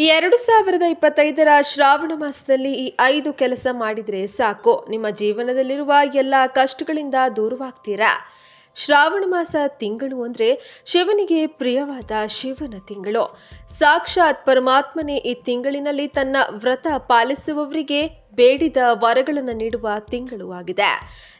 ಎರಡು ಸಾವಿರದ ಇಪ್ಪತ್ತೈದರ ಶ್ರಾವಣ ಮಾಸದಲ್ಲಿ ಈ ಐದು ಕೆಲಸ ಮಾಡಿದರೆ ಸಾಕು. ನಿಮ್ಮ ಜೀವನದಲ್ಲಿರುವ ಎಲ್ಲ ಕಷ್ಟಗಳಿಂದ ದೂರವಾಗ್ತೀರಾ? ಶ್ರಾವಣ ಮಾಸ ತಿಂಗಳು ಅಂದರೆ ಶಿವನಿಗೆ ಪ್ರಿಯವಾದ ಶಿವನ ತಿಂಗಳು. ಸಾಕ್ಷಾತ್ ಪರಮಾತ್ಮನೇ ಈ ತಿಂಗಳಿನಲ್ಲಿ ತನ್ನ ವ್ರತ ಪಾಲಿಸುವವರಿಗೆ ಬೇಡಿದ ವರಗಳನ್ನು ನೀಡುವ ತಿಂಗಳು ಆಗಿದೆ.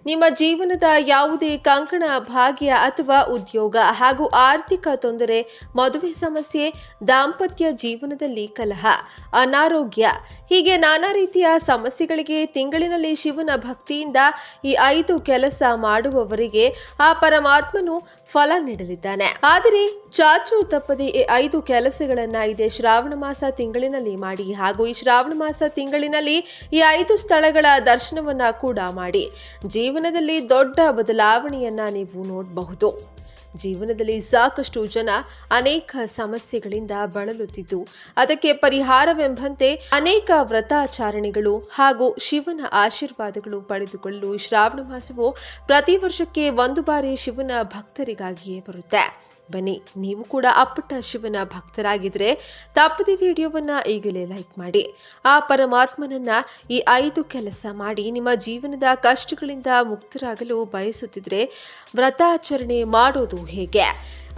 ನಿಮ್ಮ ಜೀವನದ ಯಾವುದೇ ಕಂಕಣ, ಭಾಗ್ಯ ಅಥವಾ ಉದ್ಯೋಗ ಹಾಗೂ ಆರ್ಥಿಕ ತೊಂದರೆ, ಮದುವೆ ಸಮಸ್ಯೆ, ದಾಂಪತ್ಯ ಜೀವನದಲ್ಲಿ ಕಲಹ, ಅನಾರೋಗ್ಯ, ಹೀಗೆ ನಾನಾ ರೀತಿಯ ಸಮಸ್ಯೆಗಳಿಗೆ ತಿಂಗಳಿನಲ್ಲಿ ಶಿವನ ಭಕ್ತಿಯಿಂದ ಈ ಐದು ಕೆಲಸ ಮಾಡುವವರಿಗೆ ಆ ಪರಮಾತ್ಮನು ಫಲ ನೀಡಲಿದ್ದಾನೆ. ಆದರೆ ಚಾಚು ತಪ್ಪದೆ ಈ ಐದು ಕೆಲಸಗಳನ್ನ ಇದೆ ಶ್ರಾವಣ ಮಾಸ ತಿಂಗಳಿನಲ್ಲಿ ಮಾಡಿ ಹಾಗೂ ಈ ಶ್ರಾವಣ ಮಾಸ ತಿಂಗಳಿನಲ್ಲಿ ಈ ಐದು ಸ್ಥಳಗಳ ದರ್ಶನವನ್ನ ಕೂಡ ಮಾಡಿ ಜೀವನದಲ್ಲಿ ದೊಡ್ಡ ಬದಲಾವಣೆಯನ್ನ ನೀವು ನೋಡಬಹುದು. ಜೀವನದಲ್ಲಿ ಸಾಕಷ್ಟು ಜನ ಅನೇಕ ಸಮಸ್ಯೆಗಳಿಂದ ಬಳಲುತ್ತಿದ್ದು, ಅದಕ್ಕೆ ಪರಿಹಾರವೆಂಬಂತೆ ಅನೇಕ ವ್ರತಾಚರಣೆಗಳು ಹಾಗೂ ಶಿವನ ಆಶೀರ್ವಾದಗಳು ಪಡೆದುಕೊಳ್ಳಲು ಶ್ರಾವಣ ಮಾಸವು ಪ್ರತಿ ವರ್ಷಕ್ಕೆ ಒಂದು ಬಾರಿ ಶಿವನ ಭಕ್ತರಿಗಾಗಿಯೇ ಬರುತ್ತೆ. ಬನ್ನಿ, ನೀವು ಕೂಡ ಅಪ್ಪಟ ಶಿವನ ಭಕ್ತರಾಗಿದ್ರೆ ತಪ್ಪದೆ ವಿಡಿಯೋವನ್ನ ಈಗಲೇ ಲೈಕ್ ಮಾಡಿ. ಆ ಪರಮಾತ್ಮನನ್ನ ಈ ಐದು ಕೆಲಸ ಮಾಡಿ ನಿಮ್ಮ ಜೀವನದ ಕಷ್ಟಗಳಿಂದ ಮುಕ್ತರಾಗಲು ಬಯಸುತ್ತಿದ್ರೆ ವ್ರತಾಚರಣೆ ಮಾಡೋದು ಹೇಗೆ?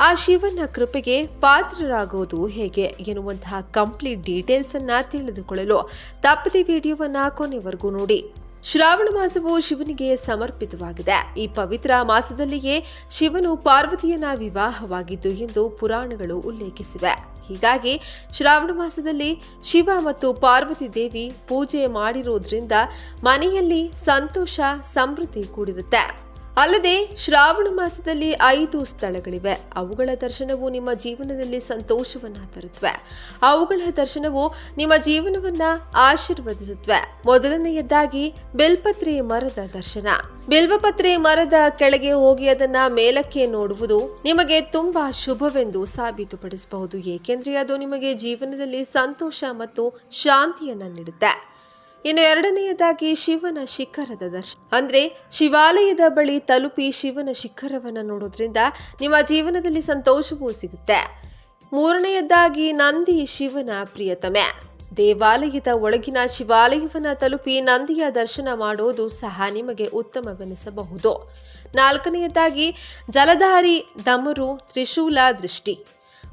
ಆ ಶಿವನ ಕೃಪೆಗೆ ಪಾತ್ರರಾಗೋದು ಹೇಗೆ ಎನ್ನುವಂತಹ ಕಂಪ್ಲೀಟ್ ಡೀಟೇಲ್ಸ್ ಅನ್ನ ತಿಳಿದುಕೊಳ್ಳಲು ತಪ್ಪದೆ ವಿಡಿಯೋವನ್ನ ಕೊನೆವರೆಗೂ ನೋಡಿ. ಶ್ರಾವಣ ಮಾಸವು ಶಿವನಿಗೆ ಸಮರ್ಪಿತವಾಗಿದೆ. ಈ ಪವಿತ್ರ ಮಾಸದಲ್ಲಿಯೇ ಶಿವನು ಪಾರ್ವತಿಯನ್ನ ವಿವಾಹವಾಗಿದ್ದು ಎಂದು ಪುರಾಣಗಳು ಉಲ್ಲೇಖಿಸಿವೆ. ಹೀಗಾಗಿ ಶ್ರಾವಣ ಮಾಸದಲ್ಲಿ ಶಿವ ಮತ್ತು ಪಾರ್ವತಿ ದೇವಿ ಪೂಜೆ ಮಾಡಿರುವುದರಿಂದ ಮನೆಯಲ್ಲಿ ಸಂತೋಷ, ಸಮೃದ್ಧಿ ಕೂಡಿರುತ್ತೆ. ಅಲ್ಲದೆ ಶ್ರಾವಣ ಮಾಸದಲ್ಲಿ ಐದು ಸ್ಥಳಗಳಿವೆ. ಅವುಗಳ ದರ್ಶನವು ನಿಮ್ಮ ಜೀವನದಲ್ಲಿ ಸಂತೋಷವನ್ನ ತರುತ್ತವೆ ಅವುಗಳ ದರ್ಶನವು ನಿಮ್ಮ ಜೀವನವನ್ನ ಆಶೀರ್ವದಿಸುತ್ತವೆ. ಮೊದಲನೆಯದಾಗಿ ಬಿಲ್ಪತ್ರೆ ಮರದ ದರ್ಶನ. ಬಿಲ್ವಪತ್ರೆ ಮರದ ಕೆಳಗೆ ಹೋಗಿ ಅದನ್ನ ಮೇಲಕ್ಕೆ ನೋಡುವುದು ನಿಮಗೆ ತುಂಬಾ ಶುಭವೆಂದು ಸಾಬೀತುಪಡಿಸಬಹುದು. ಏಕೆಂದರೆ ಅದು ನಿಮಗೆ ಜೀವನದಲ್ಲಿ ಸಂತೋಷ ಮತ್ತು ಶಾಂತಿಯನ್ನ ನೀಡುತ್ತೆ. ಇನ್ನು ಎರಡನೆಯದಾಗಿ ಶಿವನ ಶಿಖರದ ದರ್ಶನ. ಅಂದ್ರೆ ಶಿವಾಲಯದ ಬಳಿ ತಲುಪಿ ಶಿವನ ಶಿಖರವನ್ನು ನೋಡೋದ್ರಿಂದ ನಿಮ್ಮ ಜೀವನದಲ್ಲಿ ಸಂತೋಷವೂ ಸಿಗುತ್ತೆ. ಮೂರನೆಯದಾಗಿ ನಂದಿ ಶಿವನ ಪ್ರಿಯತಮೆ. ದೇವಾಲಯದ ಒಳಗಿನ ಶಿವಾಲಯವನ್ನು ತಲುಪಿ ನಂದಿಯ ದರ್ಶನ ಮಾಡೋದು ಸಹ ನಿಮಗೆ ಉತ್ತಮವೆನಿಸಬಹುದು. ನಾಲ್ಕನೆಯದಾಗಿ ಜಲಧಾರಿ ದಮರು ತ್ರಿಶೂಲ ದೃಷ್ಟಿ.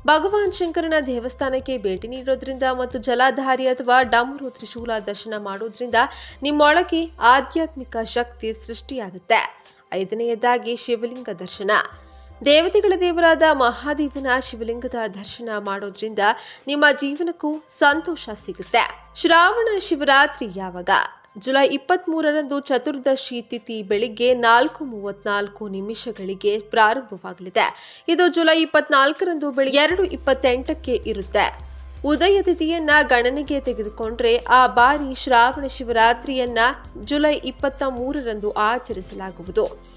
ಭಗವಾನ್ ಶಂಕರನ ದೇವಸ್ಥಾನಕ್ಕೆ ಭೇಟಿ ನೀಡೋದ್ರಿಂದ ಮತ್ತು ಜಲಾಧಾರಿ ಅಥವಾ ಡಮರು ತ್ರಿಶೂಲ ದರ್ಶನ ಮಾಡೋದ್ರಿಂದ ನಿಮ್ಮೊಳಗೆ ಆಧ್ಯಾತ್ಮಿಕ ಶಕ್ತಿ ಸೃಷ್ಟಿಯಾಗುತ್ತೆ. ಐದನೆಯದಾಗಿ ಶಿವಲಿಂಗ ದರ್ಶನ. ದೇವತೆಗಳ ದೇವರಾದ ಮಹಾದೇವನ ಶಿವಲಿಂಗದ ದರ್ಶನ ಮಾಡೋದ್ರಿಂದ ನಿಮ್ಮ ಜೀವನಕ್ಕೂ ಸಂತೋಷ ಸಿಗುತ್ತೆ. ಶ್ರಾವಣ ಶಿವರಾತ್ರಿ ಯಾವಾಗ? ಜುಲೈ ಇಪ್ಪತ್ತ್ಮೂರರಂದು ಚತುರ್ದಶಿ ತಿಥಿ ಬೆಳಿಗ್ಗೆ ನಾಲ್ಕು ಮೂವತ್ನಾಲ್ಕು ನಿಮಿಷಗಳಿಗೆ ಪ್ರಾರಂಭವಾಗಲಿದೆ. ಇದು ಜುಲೈ ಇಪ್ಪತ್ನಾಲ್ಕರಂದು ಬೆಳಿಗ್ಗೆ ಎರಡು ಇಪ್ಪತ್ತೆಂಟಕ್ಕೆ ಇರುತ್ತೆ. ಉದಯ ತಿಥಿಯನ್ನ ಗಣನೆಗೆ ತೆಗೆದುಕೊಂಡ್ರೆ ಆ ಬಾರಿ ಶ್ರಾವಣ ಶಿವರಾತ್ರಿಯನ್ನ ಜುಲೈ ಇಪ್ಪತ್ತ ಮೂರರಂದು ಆಚರಿಸಲಾಗುವುದು.